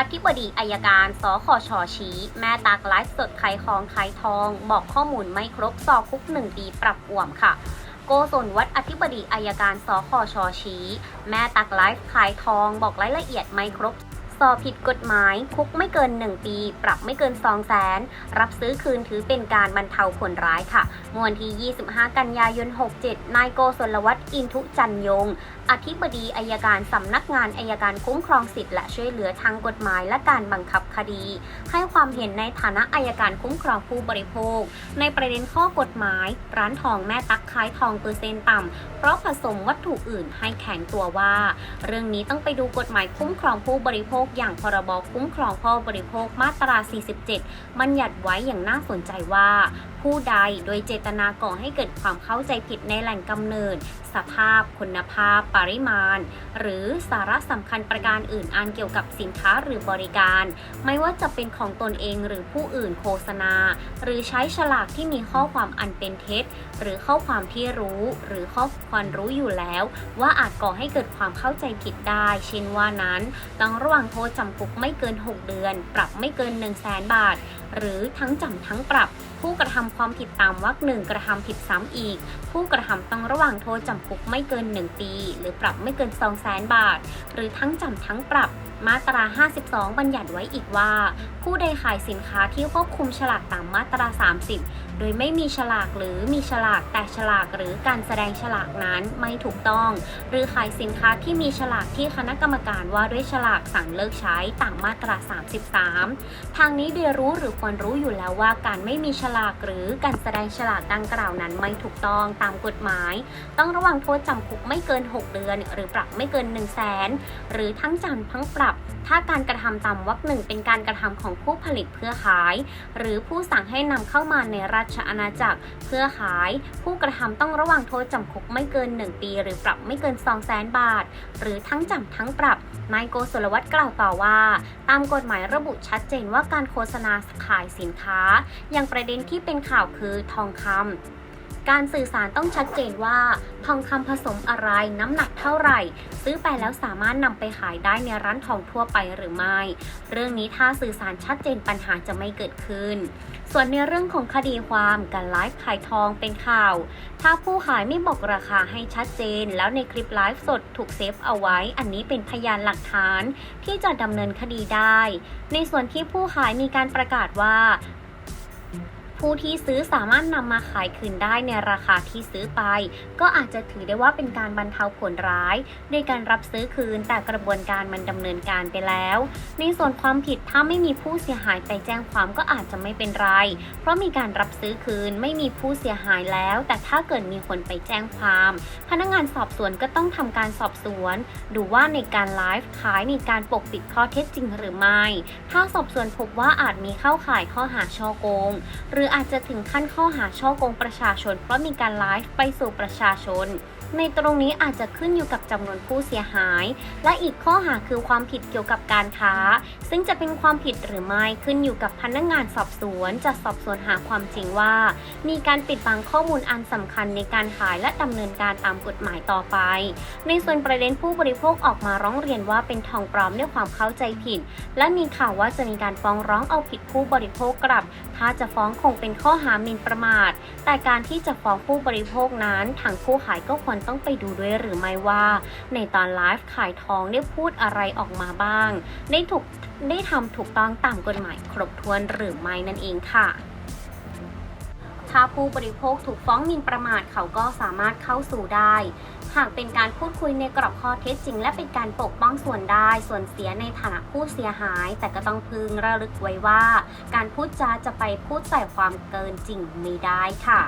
อธิบดีอายการสคชชี้ แม่ตักไลฟ์สดขายของขทอง บอกข้อมูลไม่ครบสอคุกหนึ่งปีปรับอ่วมค่ะ โกศลวัดอธิบดีอายการสคชชี้ แม่ตักไลฟ์ขายทอง บอกรายละเอียดไม่ครบสอบผิดกฎหมาย คุกไม่เกิน 1 ปี ปรับไม่เกิน2 0 0แสนรับซื้อคืนถือเป็นการบรรเทาผลร้ายค่ะมื่อวันที่ 25 กันยายน 67 นายโกศลวัฒน์อินทุจันยง อธิบดีอายการสำนักงานอายการคุ้มครองสิทธิและช่วยเหลือทางกฎหมายและการบังคับคดี ให้ความเห็นในฐานะอายการคุ้มครองผู้บริโภค ในประเด็นข้อกฎหมาย ร้านทองแม่ตักขายทองเปอร์เซ็นต์ต่ำเพราะผสมวัตถุอื่นให้แข็งตัวว่า เรื่องนี้ต้องไปดูกฎหมายคุ้มครองผู้บริโภค อย่างพรบคุ้มครองผู้บริโภคมาตรา 47 บัญญัติไว้อย่างน่าสนใจว่า ผู้ใดโดยเจตนาก่อให้เกิดความเข้าใจผิดในแหล่งกำเนิด สภาพ คุณภาพปริมาณ หรือสาระสำคัญประการอื่นอันเกี่ยวกับสินค้าหรือบริการ ไม่ว่าจะเป็นของตนเองหรือผู้อื่นโฆษณา หรือใช้ฉลากที่มีข้อความอันเป็นเท็จ หรือข้อความที่รู้ หรือข้อควรรู้อยู่แล้ว ว่าอาจก่อให้เกิดความเข้าใจผิดได้ เช่นว่านั้นต้องระวังโทษจำคุกไม่เกิน 6 เดือน ปรับไม่เกิน 1 0 0 0 0แสนบาท หรือทั้งจำทั้งปรับผู้กระทำความผิดตามวรรคหนึ่งกระทำผิดซ้ำอีก ผู้กระทำต้องระวังโทษจำคุกไม่เกิน 1 ปี หรือปรับไม่เกิน2 0 0แสนบาท หรือทั้งจำทั้งปรับมาตรา 52 บัญญัติไว้อีกว่า ผู้ใดขายสินค้าที่ควบคุมฉลากตามมาตรา 30 โดยไม่มีฉลากหรือมีฉลากแต่ฉลากหรือการแสดงฉลากนั้นไม่ถูกต้อง หรือขายสินค้าที่มีฉลากที่คณะกรรมการว่าด้วยฉลากสั่งเลิกใช้ตามมาตรา 33 ทางนี้โดยรู้หรือควรรู้อยู่แล้วว่าการไม่มีฉลากหรือการแสดงฉลากดังกล่าวนั้นไม่ถูกต้องตามกฎหมาย ต้องระวังโทษจำคุกไม่เกิน 6 เดือน หรือปรับไม่เกิน 1 0 0 0 0แสนหรือทั้งจำทั้งปรับถ้าการกระทำตามวรรคหนึ่งเป็นการกระทำของผู้ผลิตเพื่อขาย หรือผู้สั่งให้นำเข้ามาในราชอาณาจักรเพื่อขาย ผู้กระทำต้องระวังโทษจำคุกไม่เกิน 1 ปี หรือปรับไม่เกิน 2 0 0แสนบาท หรือทั้งจำทั้งปรับนายโกศลวัฒน์กล่าวต่อว่า ตามกฎหมายระบุชัดเจนว่าการโฆษณาขายสินค้า อย่างประเด็นที่เป็นข่าวคือทองคำ การสื่อสารต้องชัดเจนว่า ทองคำผสมอะไรน้ำหนักเท่าไหร่ ซื้อไปแล้วสามารถนำไปขายได้ในร้านทองทั่วไปหรือไม่ เรื่องนี้ถ้าสื่อสารชัดเจนปัญหาจะไม่เกิดขึ้น ส่วนในเรื่องของคดีความการไลฟ์ขายทองเป็นข่าว ถ้าผู้ขายไม่บอกราคาให้ชัดเจน แล้วในคลิปไลฟ์สดถูกเซฟเอาไว้ อันนี้เป็นพยานหลักฐานที่จะดำเนินคดีได้ ในส่วนที่ผู้ขายมีการประกาศว่า ผู้ที่ซื้อสามารถนำมาขายคืนได้ในราคาที่ซื้อไป ก็อาจจะถือได้ว่าเป็นการบรรเทาผลร้าย ในการรับซื้อคืนแต่กระบวนการมันดำเนินการไปแล้ว ในส่วนความผิดถ้าไม่มีผู้เสียหายไปแจ้งความก็อาจจะไม่เป็นไร เพราะมีการรับซื้อคืนไม่มีผู้เสียหายแล้ว แต่ถ้าเกิดมีคนไปแจ้งความ พนักงานสอบสวนก็ต้องทำการสอบสวนดูว่าในการไลฟ์ขายมีการปกปิดข้อเท็จจริงหรือไม่ ถ้าสอบสวนพบว่าอาจมีเข้าข่ายข้อหาช่อโกงหรืออาจจะถึงขั้นข้อหาช่อกงประชาชน เพราะมีการไลฟ์ไปสู่ประชาชน ในตรงนี้อาจจะขึ้นอยู่กับจำนวนผู้เสียหาย และอีกข้อหาคือความผิดเกี่ยวกับการค้า ซึ่งจะเป็นความผิดหรือไม่ขึ้นอยู่กับพนักงานสอบสวน จะสอบสวนหาความจริงว่า มีการปิดบังข้อมูลอันสำคัญในการขายและดำเนินการตามกฎหมายต่อไป ในส่วนประเด็นผู้บริโภคออกมาร้องเรียนว่าเป็นทองปลอมด้วยความเข้าใจผิด และมีข่าวว่าจะมีการฟ้องร้องเอาผิดผู้บริโภคกลับ ถ้าจะฟ้องคงเป็นข้อหาหมิ่นประมาท แต่การที่จะฟ้องผู้บริโภคนั้นทางผู้ขายก็ควรรต้องไปดูด้วยหรือไม่ว่า ในตอนไลฟ์ขายทองได้พูดอะไรออกมาบ้าง ได้ถูกได้ทำถูกต้องตามกฎหมายครบถ้วนหรือไม่นั่นเองค่ะถ้าผู้บริโภคถูกฟ้องหมิ่นประมาทเขาก็สามารถเข้าสู่ได้ หากเป็นการพูดคุยในกรอบข้อเท็จจริง และเป็นการปกป้องส่วนได้ส่วนเสียในฐานะผู้เสียหาย แต่ก็ต้องพึงระลึกไว้ว่า การพูดจาจะไปพูดใส่ความเกินจริงไม่ได้ค่ะ